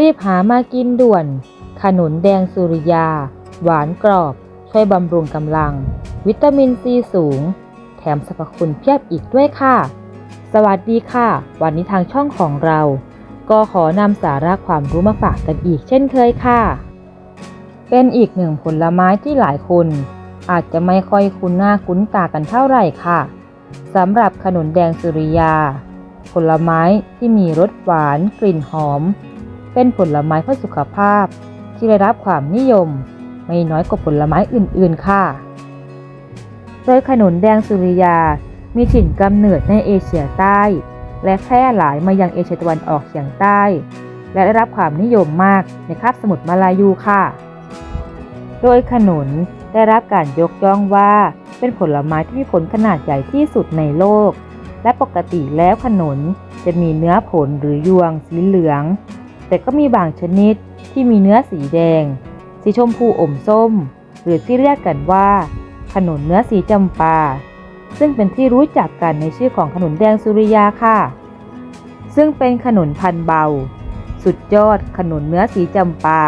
รีบหามากินด่วน ขนุนแดงสุริยา หวานกรอบ ช่วยบำรุงกำลัง วิตามินซีสูง แถมสรรพคุณเพียบอีกด้วยค่ะ สวัสดีค่ะ วันนี้ทางช่องของเรา ก็ขอนำสาระความรู้มาฝากกันอีกเช่นเคยค่ะ เป็นอีกหนึ่งผลไม้ที่หลายคน อาจจะไม่ค่อยคุ้นหน้าคุ้นตากันเท่าไหร่ค่ะสำหรับขนุนแดงสุริยา ผลไม้ที่มีรสหวานกลิ่นหอม เป็นผลไม้เพื่อสุขภาพ ที่ได้รับความนิยม ไม่น้อยกว่าผลไม้อื่นๆค่ะ โดยขนุนแดงสุริยา มีถิ่นกำเนิดในเอเชียใต้ และแพร่หลายมายังเอเชียตะวันออกเฉียงใต้ และได้รับความนิยมมากในคาบสมุทรมาลายูค่ะ โดยขนุนได้รับการยกย่องว่าเป็นผลไม้ที่มีผลขนาดใหญ่ที่สุดในโลก และปกติแล้วขนุนจะมีเนื้อผลหรือยวงสีเหลือง แต่ก็มีบางชนิดที่มีเนื้อสีแดง สีชมพูอมส้ม หรือที่เรียกกันว่า ขนุนเนื้อสีจำปา ซึ่งเป็นที่รู้จักกันในชื่อของขนุนแดงสุริยาค่ะ ซึ่งเป็นขนุนพันธุ์เบา สุดยอดขนุนเนื้อสีจำปา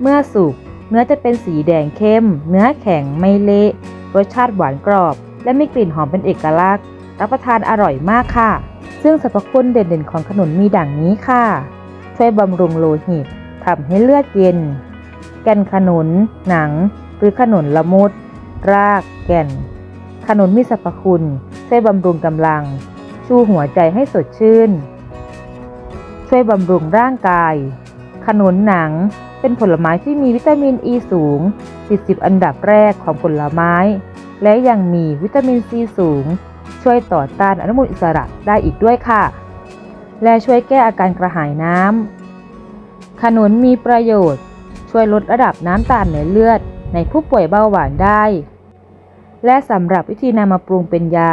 เมื่อสุกเนื้อจะเป็นสีแดงเข้ม เนื้อแข็งไม่เละรสชาติหวานกรอบ และมีกลิ่นหอมเป็นเอกลักษณ์ รับประทานอร่อยมากค่ะ ซึ่งสรรพคุณเด่นๆของขนุนมีดังนี้ค่ะ ช่วยบำรุงโลหิตทำให้เลือดเย็น แก่นขนุน หนัง หรือขนุนละมุด ราก แก่น ขนุนมีสรรพคุณ ช่วยบำรุงกำลัง ชูหัวใจให้สดชื่น ช่วยบำรุงร่างกาย ขนุนหนังเป็นผลไม้ที่มีวิตามินอ e ีสูง ติดสิบอันดับแรกของผลไม้ และยังมีวิตามินซีสูง ช่วยต่อต้านอนุมูลอิสระได้อีกด้วยค่ะ และช่วยแก้อาการกระหายน้ำ ขนุนมีประโยชน์ ช่วยลดระดับน้ำตาลในเลือดในผู้ป่วยเบาหวานได้ และสำหรับวิธีนำมาปรุงเป็นยา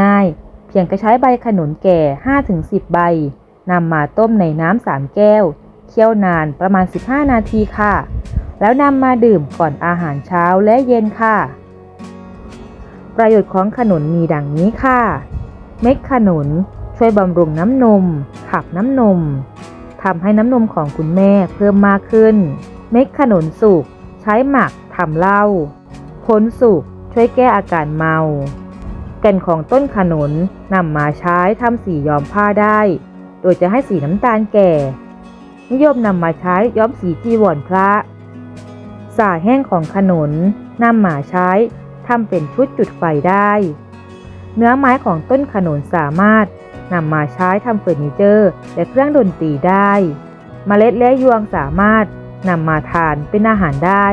ง่ายๆ เพียงกระใช้ใบขนุนแก่ 5-10 ใบนำมาต้มในน้ำ3แก้ว เคี่ยวนานประมาณ 15 นาทีค่ะ แล้วนำมาดื่มก่อนอาหารเช้าและเย็นค่ะ ประโยชน์ของขนุนมีดังนี้ค่ะ เม็ดขนุน ช่วยบำรุงน้ำนม ขับน้ำนมทำให้น้ำนมของคุณแม่เพิ่มมากขึ้น เม็ดขนุนสุกใช้หมักทำเหล้าผลสุกช่วยแก้อาการเมา แก่นของต้นขนุนนำมาใช้ทำสีย้อมผ้าได้ โดยจะให้สีน้ำตาลแก่ นิยมนำมาใช้ย้อมสีจีวรพระ สาแห้งของขนุนนำมาใช้ทำเป็นชุดจุดไฟได้ เนื้อไม้ของต้นขนุนสามารถ นำมาใช้ทำเฟอร์นิเจอร์ และเครื่องดนตรีได้เมล็ดและยวงสามารถนำมาทานเป็นอาหารได้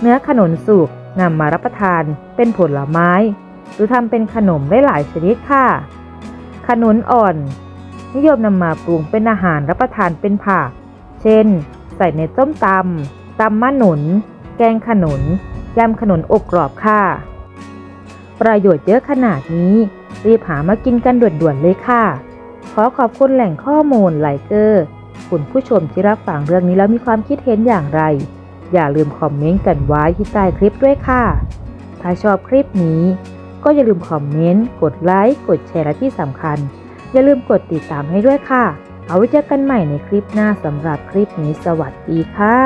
เนื้อขนุนสุกนำมารับประทานเป็นผลไม้ หรือทำเป็นขนมได้หลายชนิดค่ะ ขนุนอ่อน นิยมนำมาปรุงเป็นอาหารรับประทานเป็นผัก เช่น ใส่ในต้มตำตำมะหนุน แกงขนุนยำขนุนอบกรอบค่ะ ประโยชน์เยอะขนาดนี้ รีบหามากินกันด่วนๆเลยค่ะ ขอขอบคุณแหล่งข้อมูลไลเกอร์คุณผู้ชมที่รับฟังเรื่องนี้แล้วมีความคิดเห็นอย่างไร อย่าลืมคอมเมนต์กันไว้ที่ใต้คลิปด้วยค่ะ ถ้าชอบคลิปนี้ ก็อย่าลืมคอมเมนต์ กดไลค์ กดแชร์และที่สำคัญ อย่าลืมกดติดตามให้ด้วยค่ะ เอาไว้เจอกันใหม่ในคลิปหน้าสำหรับคลิปนี้สวัสดีค่ะ